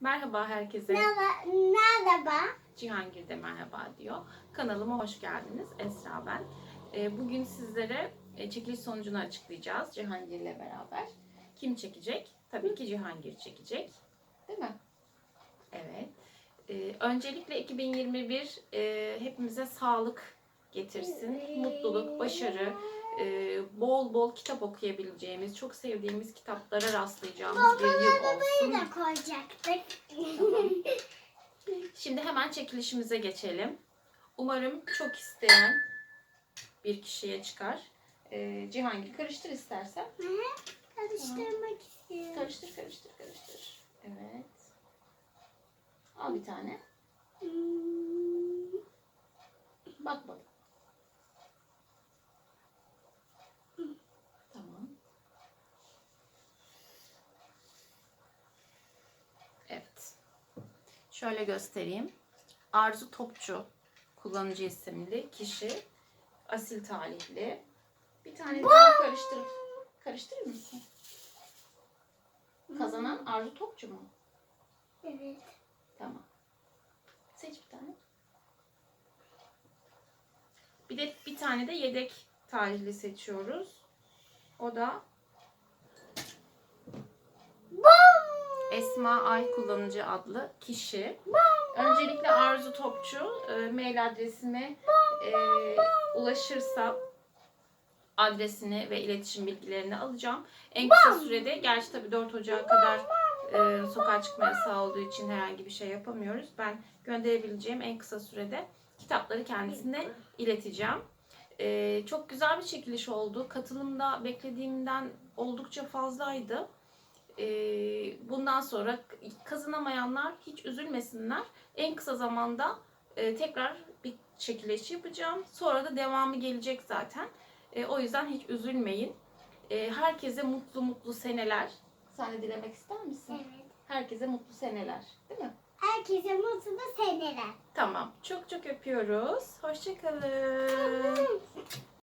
Merhaba herkese. Merhaba. Merhaba. Cihangir de merhaba diyor. Kanalıma hoş geldiniz. Esra ben. Ee, Bugün sizlere e, çekiliş sonucunu açıklayacağız Cihangir ile beraber. Kim çekecek? Tabii ki Cihangir çekecek. Değil mi? Evet. Ee, Öncelikle 2021 e, hepimize sağlık getirsin. Mutluluk, başarı, e, bol bol kitap okuyabileceğimiz, çok sevdiğimiz kitaplara rastlayacağımız bir yıl olsun. Böyle koyacaktık. Şimdi hemen çekilişimize geçelim. Umarım çok isteyen bir kişiye çıkar. Ee, Cihangir karıştır istersen. Karıştırmak istiyorum. Karıştır, karıştır, karıştır. Evet. Al bir tane. Hmm, Bak bak. Tamam. Evet. Şöyle göstereyim. Arzu Topçu kullanıcı isimli kişi. Asil talihli. Bir tane daha karıştır. Karıştırır mısın? Kazanan Arzu Topçu mu? Evet. Tamam. Seç bir tane. Bir de bir tane de yedek tarihli seçiyoruz. O da Esma Ay kullanıcı adlı kişi. Öncelikle Arzu Topçu e, mail adresime e, ulaşırsa adresini ve iletişim bilgilerini alacağım. En kısa sürede, gerçi tabii 4 Ocağı kadar e, sokağa çıkma yasağı olduğu için herhangi bir şey yapamıyoruz. Ben gönderebileceğim en kısa sürede kitapları kendisine ileteceğim. E, çok güzel bir çekiliş oldu. Katılım da beklediğimden oldukça fazlaydı. E, bundan sonra kazanamayanlar hiç üzülmesinler. En kısa zamanda e, tekrar bir çekiliş yapacağım. Sonra da devamı gelecek zaten. E, o yüzden hiç üzülmeyin. E, herkese mutlu mutlu seneler. Sen de dilemek ister misin? Evet. Herkese mutlu seneler. Değil mi? Herkese mutlu seneler. Tamam. Çok çok öpüyoruz. Hoşçakalın.